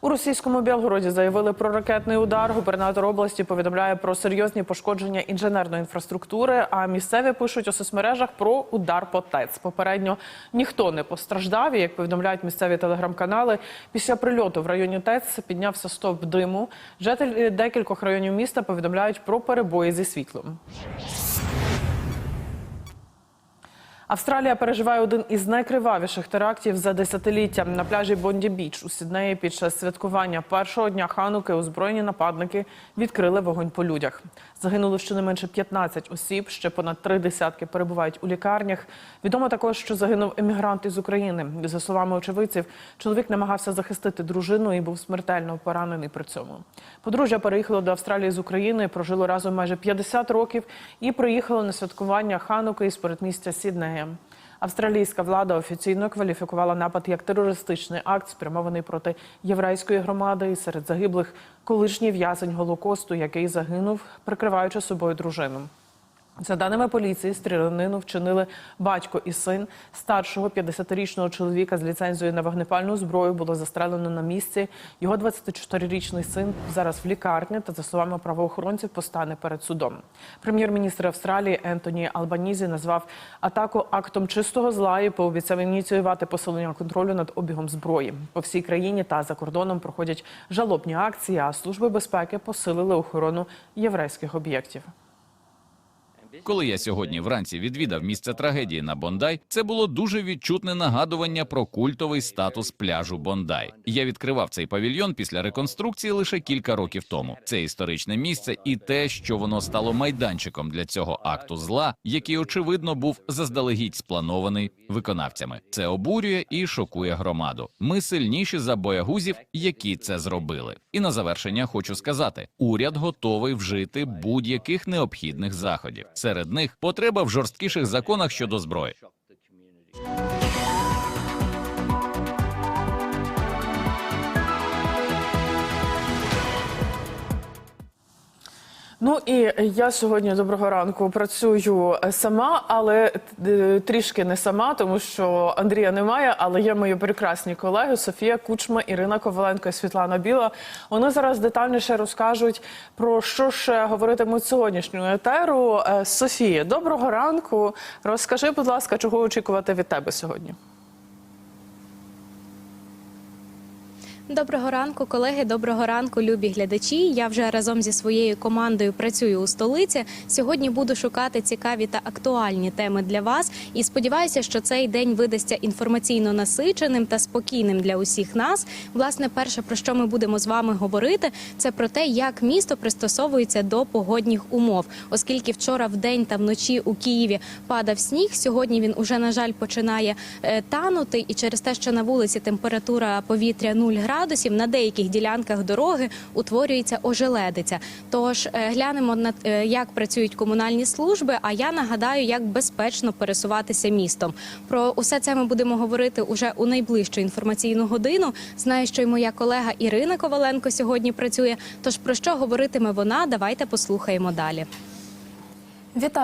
У російському Білгороді заявили про ракетний удар. Губернатор області повідомляє про серйозні пошкодження інженерної інфраструктури. А місцеві пишуть у соцмережах про удар по ТЕЦ. Попередньо ніхто не постраждав. І, як повідомляють місцеві телеграм-канали, після прильоту в районі ТЕЦ піднявся стовп диму. Жителі декількох районів міста повідомляють про перебої зі світлом. Австралія переживає один із найкривавіших терактів за десятиліття на пляжі Бонді Біч у Сіднеї під час святкування першого дня Хануки озброєні нападники відкрили вогонь по людях. Загинули щонайменше 15 осіб. Ще понад три десятки перебувають у лікарнях. Відомо також, що загинув емігрант із України. За словами очевидців, чоловік намагався захистити дружину і був смертельно поранений при цьому. Подружжя переїхало до Австралії з України, прожило разом майже 50 років і приїхало на святкування Хануки із передмістя Сіднея. Австралійська влада офіційно кваліфікувала напад як терористичний акт, спрямований проти єврейської громади і серед загиблих колишній в'язень Голокосту, який загинув, прикриваючи собою дружину. За даними поліції, стрілянину вчинили батько і син старшого 50-річного чоловіка з ліцензією на вогнепальну зброю було застрелено на місці. Його 24-річний син зараз в лікарні та, за словами правоохоронців, постане перед судом. Прем'єр-міністр Австралії Ентоні Албанізі назвав атаку актом чистого зла і пообіцяв ініціювати посилення контролю над обігом зброї. По всій країні та за кордоном проходять жалобні акції, а служби безпеки посилили охорону єврейських об'єктів. Коли я сьогодні вранці відвідав місце трагедії на Бондай, це було дуже відчутне нагадування про культовий статус пляжу Бондай. Я відкривав цей павільйон після реконструкції лише кілька років тому. Це історичне місце і те, що воно стало майданчиком для цього акту зла, який очевидно був заздалегідь спланований виконавцями. Це обурює і шокує громаду. Ми сильніші за боягузів, які це зробили. І на завершення хочу сказати: уряд готовий вжити будь-яких необхідних заходів. Серед них потреба в жорсткіших законах щодо зброї. Ну і я сьогодні доброго ранку працюю сама, але е, трішки не сама, тому що Андрія немає. Але є мої прекрасні колеги Софія Кучма, Ірина Коваленко і Світлана Біла. Вони зараз детальніше розкажуть про що ж говоритимуть сьогоднішню етеру. Е, Софія, доброго ранку. Розкажи, будь ласка, чого очікувати від тебе сьогодні? Доброго ранку, колеги. Доброго ранку, любі глядачі. Я вже разом зі своєю командою працюю у столиці. Сьогодні буду шукати цікаві та актуальні теми для вас. І сподіваюся, що цей день видасться інформаційно насиченим та спокійним для усіх нас. Власне, перше про що ми будемо з вами говорити, це про те, як місто пристосовується до погодних умов, оскільки вчора в та вночі у Києві падав сніг. Сьогодні він уже на жаль починає е, танути, і через те, що на вулиці температура повітря 0 градусів, на деяких ділянках дороги утворюється ожеледиця. Тож е, глянемо на е, як працюють комунальні служби. А я нагадаю, як безпечно пересуватися містом. Про усе це ми будемо говорити уже у найближчу інформаційну годину. Знаю, що й моя колега Ірина Коваленко сьогодні працює. Тож про що говоритиме вона? Давайте послухаємо далі. Вітаю.